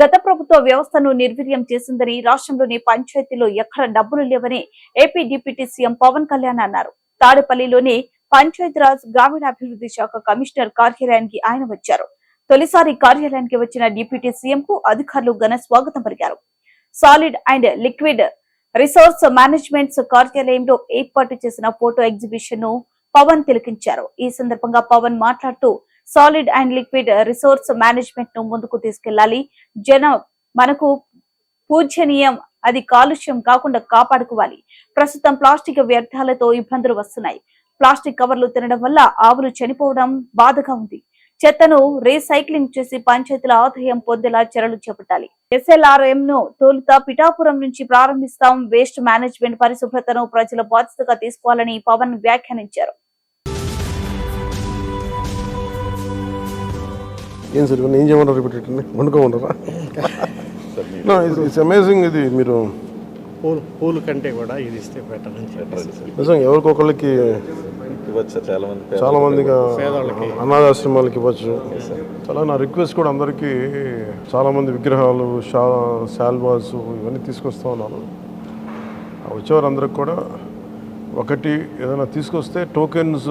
గత ప్రభుత్వ వ్యవస్థను నిర్వీర్యం చేసిందని రాష్ట్రంలోని పంచాయతీలో ఎక్కడ డబ్బులు లేవని AP deputy CM Pawan Kalyan అన్నారు. తాడేపల్లిలోని పంచాయతీరాజ్ గ్రామీణాభివృద్ధి శాఖ కమిషనర్ కార్యాలయానికి ఆయన వచ్చారు. తొలిసారి కార్యాలయానికి వచ్చిన డిప్యూటీ సీఎం కు అధికారులు ఘన స్వాగతం పలికారు. Solid and liquid resource managements కార్యాలయంలో ఏర్పాటు చేసిన ఫోటో ఎగ్జిబిషన్ను పవన్ తిలకించారు. ఈ సందర్భంగా పవన్ మాట్లాడుతూ సాలిడ్ అండ్ లిక్విడ్ రిసోర్స్ మేనేజ్మెంట్ను ముందుకు తీసుకెళ్ళాలి జనం మనకు పూజనీయం అది కాలుష్యం కాకుండా కాపాడుకోవాలి. ప్రస్తుతం ప్లాస్టిక్ వ్యర్థాలతో ఇబ్బందులు వస్తున్నాయి. ప్లాస్టిక్ కవర్లు తినడం వల్ల ఆవులు చనిపోవడం బాధగా ఉంది. చెత్తను రీసైక్లింగ్ చేసి పంచాయతీల ఆదాయం పొందేలా చర్యలు చేపట్టాలి. ఎస్ఎల్ఆర్ఎం ను తొలుత పిఠాపురం నుంచి ప్రారంభిస్తాం. వేస్ట్ మేనేజ్మెంట్ పరిశుభ్రతను ప్రజల బాధ్యతగా తీసుకోవాలని పవన్ వ్యాఖ్యానించారు. ఏం సార్ ఇవన్నీ ఏం చేయమంటారు రిపీట్ వండుకోమంటారా? ఇట్స్ అమేజింగ్ ఇది మీరు పూలు పూలు కంటే కూడా ఇది ఇస్తే బెటర్ అని నిజంగా ఎవరికొకళ్ళకి ఇవ్వచ్చు చాలా మంది చాలా మందిగా. అనాథాశ్రమాలకి ఇవ్వచ్చు. చాలా నా రిక్వెస్ట్ కూడా అందరికీ చాలా మంది విగ్రహాలు షా శాల్వాస్ ఇవన్నీ తీసుకొస్తా ఉన్నాను వచ్చేవారందరికి కూడా ఒకటి ఏదైనా తీసుకొస్తే టోకెన్స్